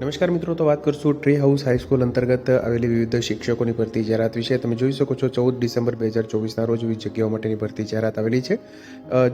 નમસ્કાર મિત્રો, તો વાત કરશું ટ્રી હાઉસ હાઈસ્કૂલ અંતર્ગત આવેલી વિવિધ શિક્ષકોની ભરતી જાહેરાત વિશે. તમે જોઈ શકો છો, ચૌદ ડિસેમ્બર બે હજાર ચોવીસના રોજ વિવિધ જગ્યાઓ માટેની ભરતી જાહેરાત આવેલી છે.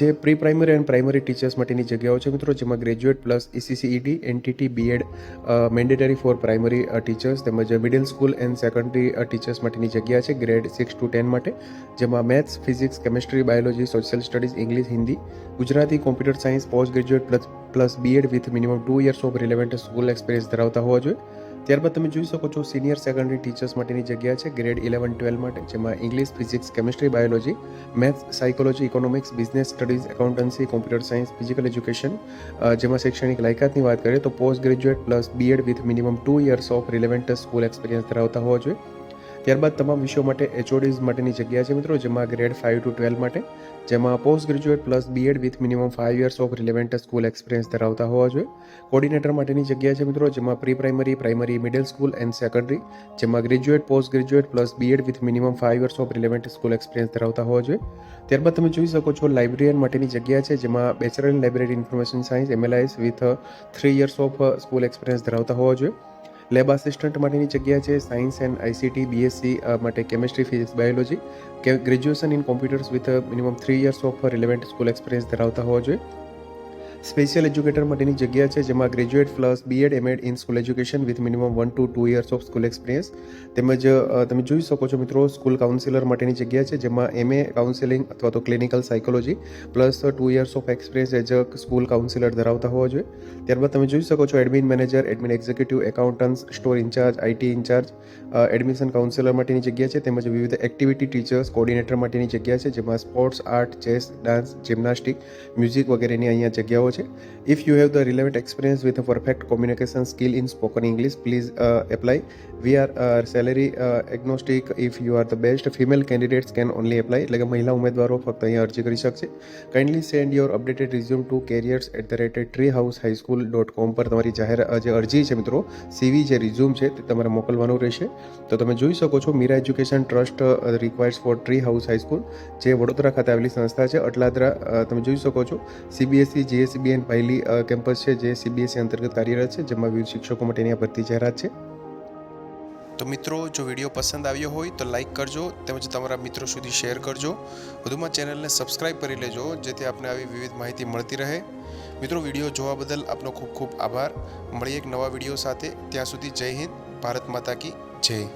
જે pre primary and primary teachers માટેની જગ્યાઓ છે મિત્રો, જેમાં graduate plus ECCED NTT BEd mandatory for primary teachers તેમજ middle school and secondary teachers માટેની જગ્યા છે ગ્રેડ સિક્સ ટુ ટેન માટે. જેમાં maths physics chemistry biology social studies English Hindi Gujarati computer science post graduate plus plus BEd with minimum two years of relevant school experience ધરાવતા હોવા જોઈએ. ત્યારબાદ તમે જોઈ શકો છો સિનિયર સેકન્ડરી ટીચર્સ માટેની જગ્યા છે ગ્રેડ ઇલેવન ટ્વેલ્વ માટે, જેમાં English, physics, chemistry, biology, maths, psychology, economics, business studies, accountancy, computer science, physical education જેમાં શૈક્ષણિક લાયકાતની વાત કરીએ તો post graduate plus BEd with minimum two years of relevant school experience ધરાવતા હોવા જોઈએ. ત્યારબાદ તમામ વિષયો માટે એચઓડીઝ માટેની જગ્યા છે મિત્રો, જેમાં ગ્રેડ ફાઇવ ટુ ટ્વેલ્વ માટે, જેમાં post graduate plus BEd with minimum five years of relevant school experience ધરાવતા હોવા જોઈએ. કોર્ડિનેટર માટેની જગ્યા છે મિત્રો, જેમાં pre primary primary middle school and secondary જેમાં graduate post graduate plus BEd with minimum five years of relevant school experience ધરાવતા હોવા જોઈએ. ત્યારબાદ તમે જોઈ શકો છો લાઇબ્રેરિયન માટેની જગ્યા છે, જેમાં bachelor in library information science MLIS with three years of school experience ધરાવતા હોવા જોઈએ. લેબ આસિસ્ટન્ટ માટેની જગ્યા છે સાયન્સ એન્ડ આઈસીટી બીએસસી માટે કેમિસ્ટ્રી, ફિઝિક્સ, બાયોલોજી. કે graduation in computers with minimum three years of relevant school experience ધરાવતા હોવા જોઈએ. સ્પેશિયલ એજ્યુકેટર માટેની જગ્યા છે, જેમાં graduate plus BEd MEd in school education with minimum one two two years of school experience. તેમજ તમે જોઈ શકો છો મિત્રો, સ્કૂલ કાઉન્સિલર માટેની જગ્યા છે, જેમાં એમએ કાઉન્સિલિંગ અથવા તો clinical psychology plus two years of experience as a school counsellor ધરાવતા હોવા જોઈએ. ત્યારબાદ તમે જોઈ શકો છો admin manager, admin executive accountants, store in charge IT in charge admission counsellor માટેની જગ્યા છે, તેમજ વિવિધ એક્ટિવિટી ટીચર્સ કોર્ડિનેટર માટેની જગ્યા છે, જેમાં sports, art, chess, dance, gymnastic, music વગેરેની અહીંયા જગ્યાઓ છે. If you have the relevant experience with a perfect communication skill in spoken English please apply we are salary agnostic if you are the best female candidates can only apply એટલે કે મહિલા ઉમેદવારો ફક્ત અહીંયા અરજી કરી શકશે. Kindly send your updated resume to careers at the rate tree house high school dot com પર તમારી જાહેર જે અરજી છે મિત્રો સીવી જે રિઝ્યુમ છે તે તમારે મોકલવાનું રહેશે. તો તમે જોઈ શકો છો Mira education trust requires for tree house high school જે વડોદરા ખાતે આવેલી સંસ્થા છે, અટલાદરા તમે જોઈ શકો છો. સીબીએસઈ જીએસબી એન્ડ પહેલી કેમ્પસ છે જે સીબીએસસી અંતર્ગત કાર્યરત છે, જેમાં વિવિધ શિક્ષકો માટેની આ ભરતી જાહેરાત છે. તો મિત્રો, જો વીડિયો પસંદ આવ્યો હોય તો લાઈક કરજો, તેમજ તમારા મિત્રો સુધી શેર કરજો. વધુમાં ચેનલને સબસ્ક્રાઇબ કરી લેજો, જેથી આપને આવી વિવિધ માહિતી મળતી રહે. મિત્રો, વીડિયો જોવા બદલ આપનો ખૂબ ખૂબ આભાર. મળીએ એક નવા વીડિયો સાથે. ત્યાં સુધી જય હિન્દ, ભારત માતા કી જય.